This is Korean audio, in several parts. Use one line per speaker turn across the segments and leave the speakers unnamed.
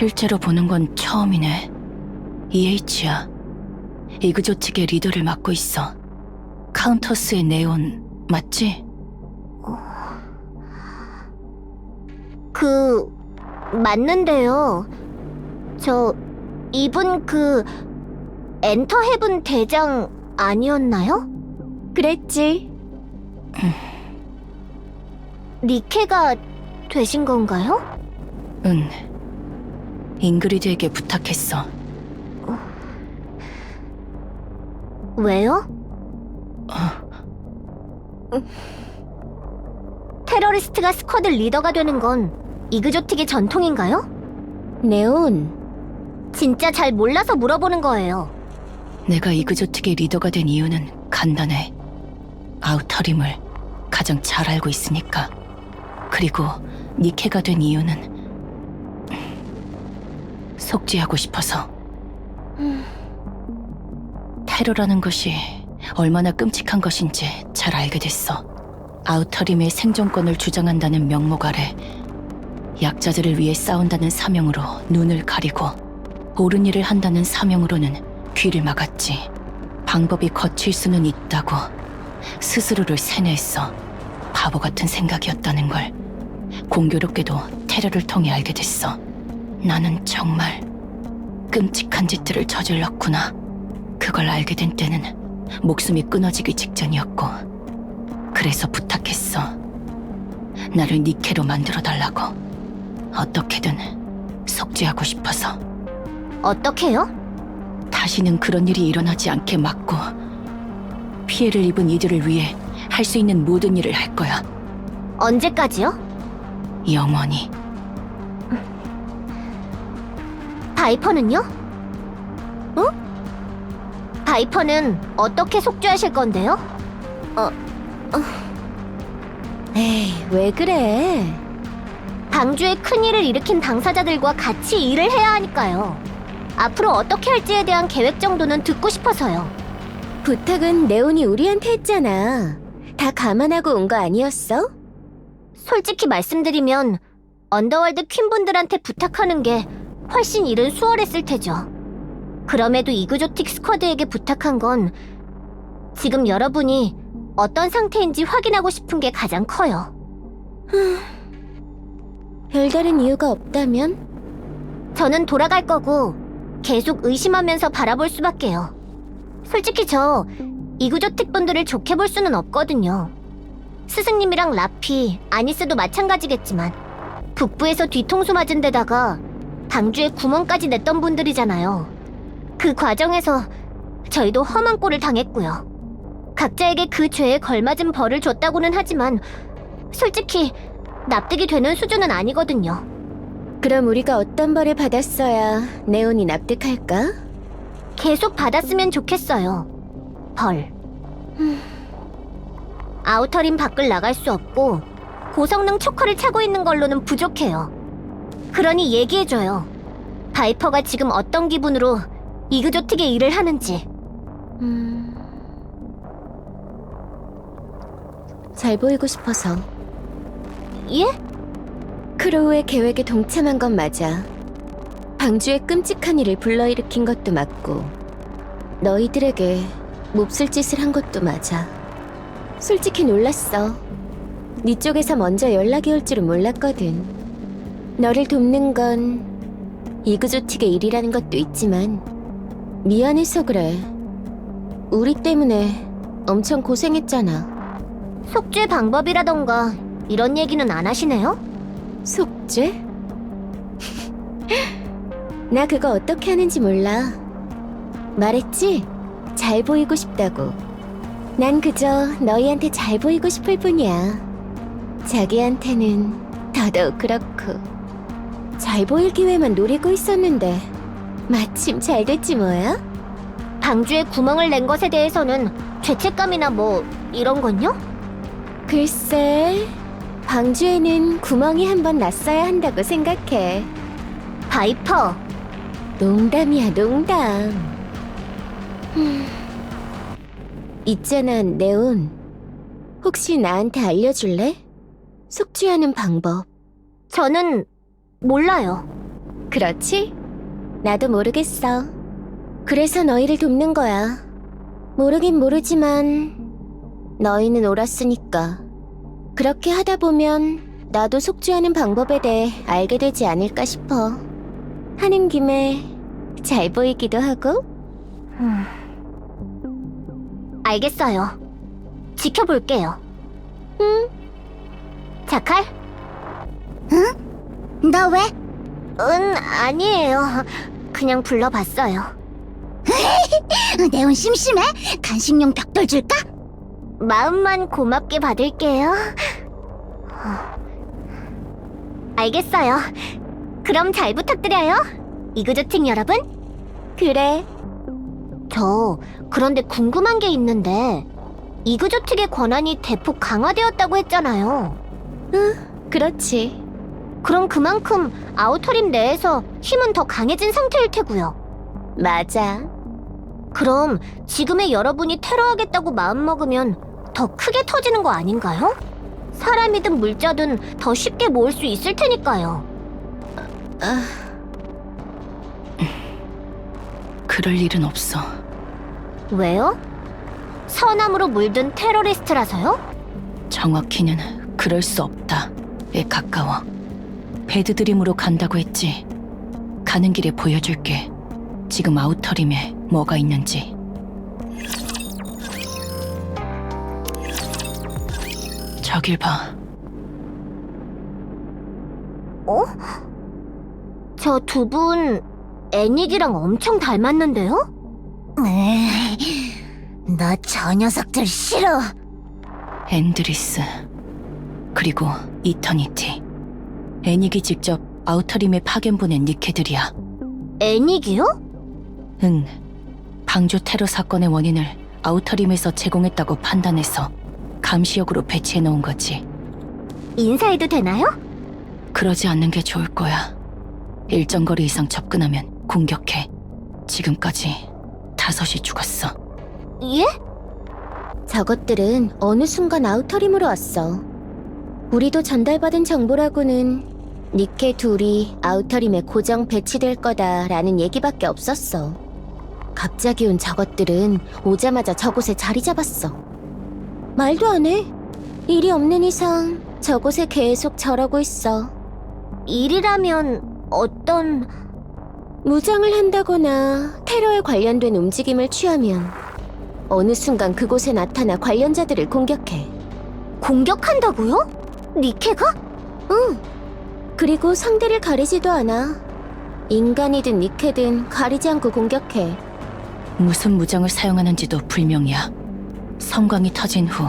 실제로 보는 건 처음이네. EH야. 이그조틱의 리더를 맡고 있어. 카운터스의 네온, 맞지?
그 맞는데요. 저 이분 그 엔터 헤븐 대장 아니었나요? 그랬지. 니케가 되신 건가요?
응. 잉그리드에게 부탁했어.
왜요? 테러리스트가 스쿼드 리더가 되는 건 이그조틱의 전통인가요? 네온. 진짜 잘 몰라서 물어보는 거예요.
내가 이그조틱의 리더가 된 이유는 간단해. 아우터림을 가장 잘 알고 있으니까. 그리고 니케가 된 이유는 속죄하고 싶어서. 테러라는 것이 얼마나 끔찍한 것인지 잘 알게 됐어. 아우터림의 생존권을 주장한다는 명목 아래 약자들을 위해 싸운다는 사명으로 눈을 가리고 옳은 일을 한다는 사명으로는 귀를 막았지. 방법이 거칠 수는 있다고 스스로를 세뇌했어. 바보 같은 생각이었다는 걸 공교롭게도 테러를 통해 알게 됐어. 나는 정말 끔찍한 짓들을 저질렀구나. 그걸 알게 된 때는 목숨이 끊어지기 직전이었고 그래서 부탁했어. 나를 니케로 만들어 달라고. 어떻게든 속죄하고 싶어서.
어떻게요?
다시는 그런 일이 일어나지 않게 막고 피해를 입은 이들을 위해 할 수 있는 모든 일을 할 거야.
언제까지요?
영원히.
바이퍼는요? 어? 바이퍼는 어떻게 속죄하실 건데요? 어, 어. 에이, 왜 그래? 방주에 큰 일을 일으킨 당사자들과 같이 일을 해야 하니까요. 앞으로 어떻게 할지에 대한 계획 정도는 듣고 싶어서요.
부탁은 네온이 우리한테 했잖아. 다 감안하고 온 거 아니었어?
솔직히 말씀드리면 언더월드 퀸분들한테 부탁하는 게 훨씬 일은 수월했을 테죠. 그럼에도 이그조틱 스쿼드에게 부탁한 건 지금 여러분이 어떤 상태인지 확인하고 싶은 게 가장 커요.
별다른 이유가 없다면?
저는 돌아갈 거고 계속 의심하면서 바라볼 수밖에요. 솔직히 저 이그조틱 분들을 좋게 볼 수는 없거든요. 스승님이랑 라피, 아니스도 마찬가지겠지만 북부에서 뒤통수 맞은 데다가 방주에 구멍까지 냈던 분들이잖아요. 그 과정에서 저희도 험한 꼴을 당했고요. 각자에게 그 죄에 걸맞은 벌을 줬다고는 하지만 솔직히 납득이 되는 수준은 아니거든요.
그럼 우리가 어떤 벌을 받았어야 네온이 납득할까?
계속 받았으면 좋겠어요. 벌. 아우터림 밖을 나갈 수 없고 고성능 초커를 차고 있는 걸로는 부족해요. 그러니 얘기해줘요. 바이퍼가 지금 어떤 기분으로 이그조틱의 일을 하는지.
음... 잘 보이고 싶어서
예?
크로우의 계획에 동참한 건 맞아. 방주의 끔찍한 일을 불러일으킨 것도 맞고 너희들에게 몹쓸 짓을 한 것도 맞아. 솔직히 놀랐어. 네 쪽에서 먼저 연락이 올 줄은 몰랐거든. 너를 돕는 건 이그조틱의 일이라는 것도 있지만 미안해서 그래. 우리 때문에 엄청 고생했잖아.
속죄 방법이라던가 이런 얘기는 안 하시네요?
속죄? 나 그거 어떻게 하는지 몰라. 말했지? 잘 보이고 싶다고. 난 그저 너희한테 잘 보이고 싶을 뿐이야. 자기한테는 더더욱 그렇고. 잘 보일 기회만 노리고 있었는데 마침 잘 됐지 뭐야?
방주에 구멍을 낸 것에 대해서는 죄책감이나 뭐 이런 건요?
글쎄, 방주에는 구멍이 한 번 났어야 한다고 생각해.
바이퍼,
농담이야, 농담. 흠. 있잖아, 네온. 혹시 나한테 알려줄래? 속죄하는 방법.
저는 몰라요.
그렇지? 나도 모르겠어. 그래서 너희를 돕는 거야. 모르긴 모르지만 너희는 옳았으니까. 그렇게 하다 보면 나도 속죄하는 방법에 대해 알게 되지 않을까 싶어. 하는 김에 잘 보이기도 하고.
음. 알겠어요. 지켜볼게요. 응? 자칼? 응? 나 왜? 은, 아니에요. 그냥 불러봤어요. 내온 심심해? 간식용 벽돌 줄까? 마음만 고맙게 받을게요. 알겠어요. 그럼 잘 부탁드려요. 이그저팅 여러분.
그래,
저 그런데 궁금한 게 있는데 이그저틱의 권한이 대폭 강화되었다고 했잖아요.
그렇지.
그럼 그만큼 아우터림 내에서 힘은 더 강해진 상태일 테고요.
맞아.
그럼 지금의 여러분이 테러하겠다고 마음먹으면 더 크게 터지는 거 아닌가요? 사람이든 물자든 더 쉽게 모을 수 있을 테니까요.
아,
그럴 일은 없어.
왜요? 선함으로 물든 테러리스트라서요?
정확히는 그럴 수 없다에 가까워. 배드드림으로 간다고 했지. 가는 길에 보여줄게. 지금 아우터림에 뭐가 있는지. 저길 봐.
어? 저 두 분 애닉이랑 엄청 닮았는데요? 나 저 녀석들 싫어.
앤드리스. 그리고 이터니티. 애닉이 직접 아우터림에 파견 보낸 니케들이야.
애닉이요?
응. 방조 테러 사건의 원인을 아우터림에서 제공했다고 판단해서 감시역으로 배치해 놓은 거지.
인사해도 되나요?
그러지 않는 게 좋을 거야. 일정 거리 이상 접근하면 공격해. 지금까지 다섯이 죽었어.
예?
저것들은 어느 순간 아우터림으로 왔어. 우리도 전달받은 정보라고는 니케 둘이 아우터림에 고정 배치될 거다라는 얘기밖에 없었어. 갑자기 온 저것들은 오자마자 저곳에 자리 잡았어. 말도 안 해. 일이 없는 이상 저곳에 계속 저러고 있어.
일이라면 어떤...
무장을 한다거나 테러에 관련된 움직임을 취하면 어느 순간 그곳에 나타나 관련자들을 공격해.
공격한다고요? 니케가?
응. 그리고 상대를 가리지도 않아. 인간이든 니케든 가리지 않고 공격해.
무슨 무장을 사용하는지도 불명이야. 성광이 터진 후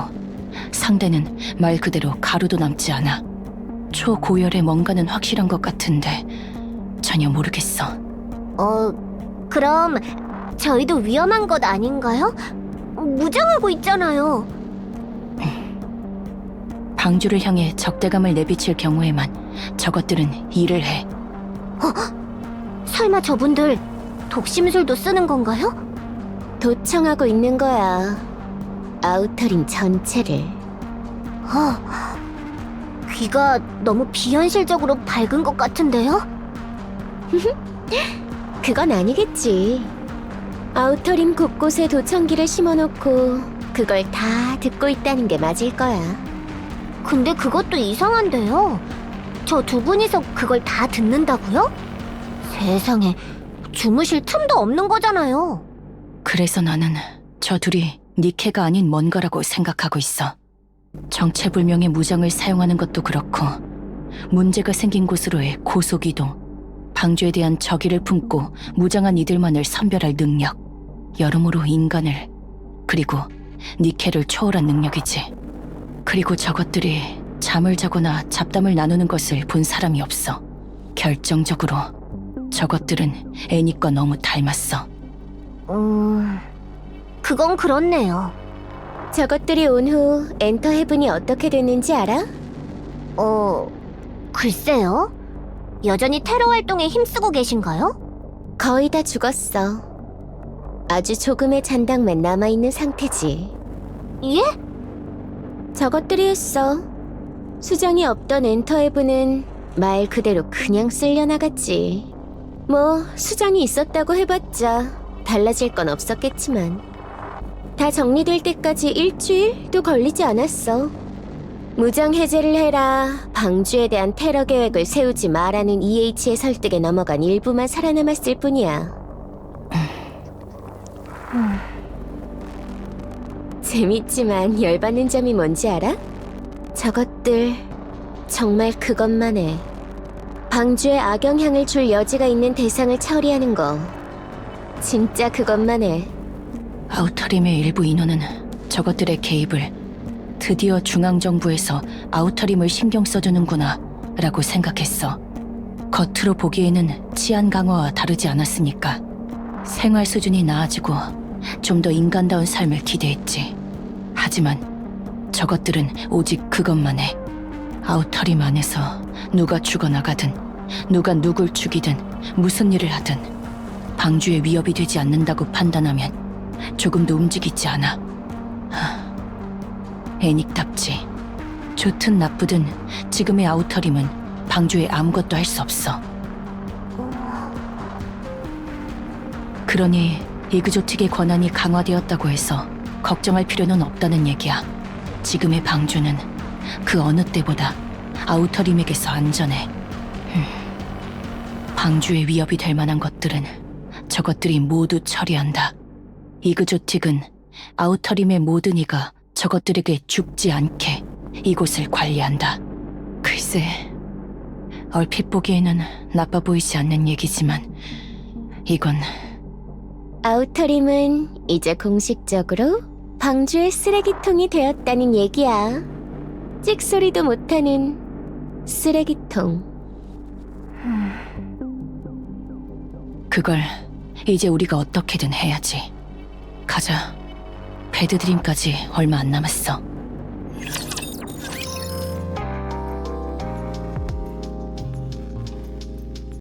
상대는 말 그대로 가루도 남지 않아. 초고열의 뭔가는 확실한 것 같은데 전혀 모르겠어.
어... 그럼 저희도 위험한 것 아닌가요? 무장하고 있잖아요.
방주를 향해 적대감을 내비칠 경우에만 저것들은 일을 해.
설마 저분들 독심술도 쓰는 건가요?
도청하고 있는 거야. 아우터림 전체를.
어... 귀가 너무 비현실적으로 밝은 것 같은데요?
그건 아니겠지. 아우터림 곳곳에 도청기를 심어놓고 그걸 다 듣고 있다는 게 맞을 거야.
근데 그것도 이상한데요. 저 두 분이서 그걸 다 듣는다고요? 세상에 주무실 틈도 없는 거잖아요.
그래서 나는 저 둘이 니케가 아닌 뭔가라고 생각하고 있어. 정체불명의 무장을 사용하는 것도 그렇고 문제가 생긴 곳으로의 고속이동, 방주에 대한 적의를 품고 무장한 이들만을 선별할 능력, 여러모로 인간을 그리고 니케를 초월한 능력이지. 그리고 저것들이 잠을 자거나 잡담을 나누는 것을 본 사람이 없어. 결정적으로 저것들은 애닉과 너무 닮았어.
음... 그건 그렇네요.
저것들이 온 후 엔터 헤븐이 어떻게 됐는지 알아?
어... 글쎄요. 여전히 테러 활동에 힘쓰고 계신가요?
거의 다 죽었어. 아주 조금의 잔당만 남아있는 상태지.
예?
저것들이 했어. 수정이 없던 엔터 헤븐은 말 그대로 그냥 쓸려나갔지. 뭐 수장이 있었다고 해봤자 달라질 건 없었겠지만 다 정리될 때까지 일주일도 걸리지 않았어. 무장 해제를 해라, 방주에 대한 테러 계획을 세우지 마라는 EH의 설득에 넘어간 일부만 살아남았을 뿐이야. 재밌지만 열받는 점이 뭔지 알아? 저것들 정말 그것만 해. 방주에 악영향을 줄 여지가 있는 대상을 처리하는 거. 진짜 그것만 해.
아우터림의 일부 인원은 저것들의 개입을 드디어 중앙정부에서 아우터림을 신경 써주는구나 라고 생각했어. 겉으로 보기에는 치안 강화와 다르지 않았으니까 생활 수준이 나아지고 좀 더 인간다운 삶을 기대했지. 하지만 저것들은 오직 그것만 해. 아우터림 안에서 누가 죽어나가든 누가 누굴 죽이든 무슨 일을 하든 방주에 위협이 되지 않는다고 판단하면 조금도 움직이지 않아. 하, 애닉답지. 좋든 나쁘든 지금의 아우터림은 방주에 아무것도 할 수 없어. 그러니 이그조틱의 권한이 강화되었다고 해서 걱정할 필요는 없다는 얘기야. 지금의 방주는 그 어느 때보다 아우터림에게서 안전해. 흠, 방주에 위협이 될 만한 것들은 저것들이 모두 처리한다. 이그조틱은 아우터림의 모든 이가 저것들에게 죽지 않게 이곳을 관리한다. 글쎄, 얼핏 보기에는 나빠 보이지 않는 얘기지만 이건
아우터림은 이제 공식적으로 방주의 쓰레기통이 되었다는 얘기야. 찍소리도 못하는 쓰레기통.
그걸 이제 우리가 어떻게든 해야지. 가자. 배드드림까지 얼마 안 남았어.